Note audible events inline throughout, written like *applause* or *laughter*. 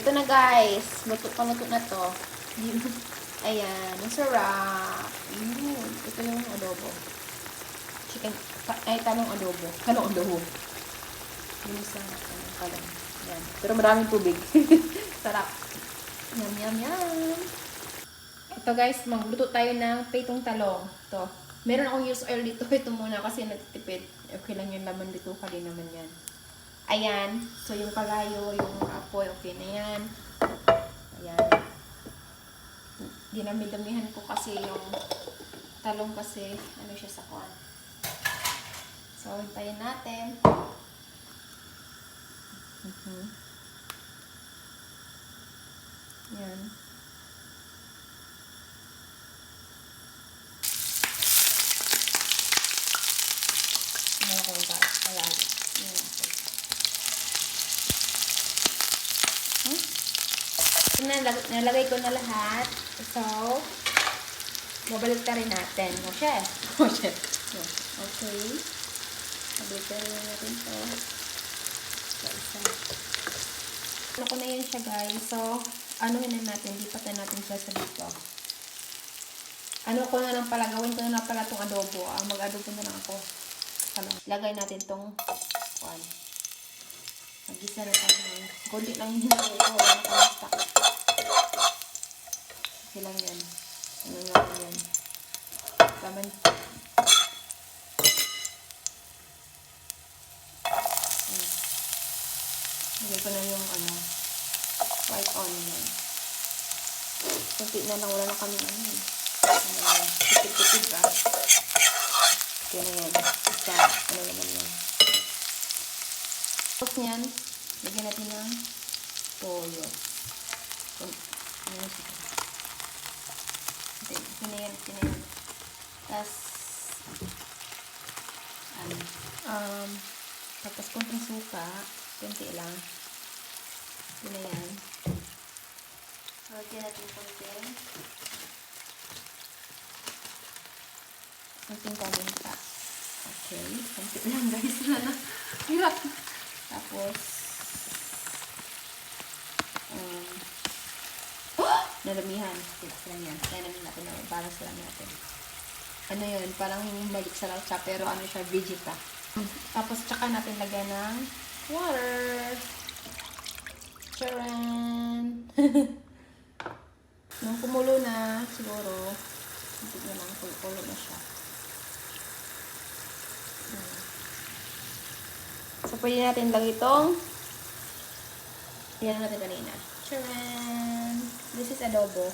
Ito na guys. Luto pa luto na to. *laughs* Ayan. Ang sarap. Yun. Ito yung adobo. Chicken. Ay, talong adobo. *laughs* Talong adobo. Yung isang ano, talong. Yan. Pero maraming tubig. *laughs* sarap. Yum, yum, yum. Ito guys, magluto tayo ng petong talong. Ito. Meron akong use oil dito. Ito muna kasi natitipid. Okay lang yung laman dito. Kali naman yan. Ayan. So, yung kalayo, yung apoy, okay na yan. Ayan. Dinami-damihan ko kasi yung talong kasi, ano siya sa kuwan. So, hintayin natin. Mhm. Yan. Ano ko ba? Palagi. Yan ako. Hmm? Nalag- nalagay ko na lahat. So, babalik rin natin. O, chef. *laughs* O, chef. Okay. Babalik rin natin to. Isa. Ano ko na yun siya, guys. So, ano na natin. Lipatan natin siya sa dito. Ano ko na lang pala, gawin ko na lang pala itong adobo. Ah, mag-adobo na lang ako. Ano, lagay natin itong one. Mag-isa na tayo. Kunti lang yung hinagay ko. Wala. Okay lang yan. Ano lang yan. Laman. Hmm. Lagay ko na yung ano, white onion. Kunti na lang. Wala na kami ano eh. Ano, tipid-tipid ba? Okay na yan. Basta, ano naman yan. Tapos niyan, lagyan natin ng toyo. Kung, ano na yan. Tapos, ano, um, tapos konting suka, konti lang. Okay na yan. Lagyan natin konting konting paminta. Okay. Konti lang guys. *laughs* Hirap. Tapos, um, *gasps* nalamihan. Tilas lang yan. Kaya namin natin na balance lang natin. Ano yun? Parang balik sa laucha pero ano siya, vegeta. Tapos, tsaka natin lagyan ng water. Charan! *laughs* Nung kumulo na, siguro, hindi na lang kumulo na siya. So, pwede natin lang itong yan natin kanina. Charan! This is adobo.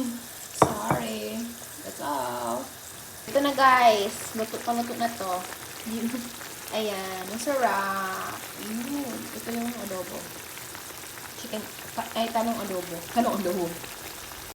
*laughs* Sorry. That's all. Ito na guys. Luto pa luto na to. *laughs* Ayan. Ang sarap. Yun. Ito yung adobo. Chicken. Ay, talong adobo. Talong adobo.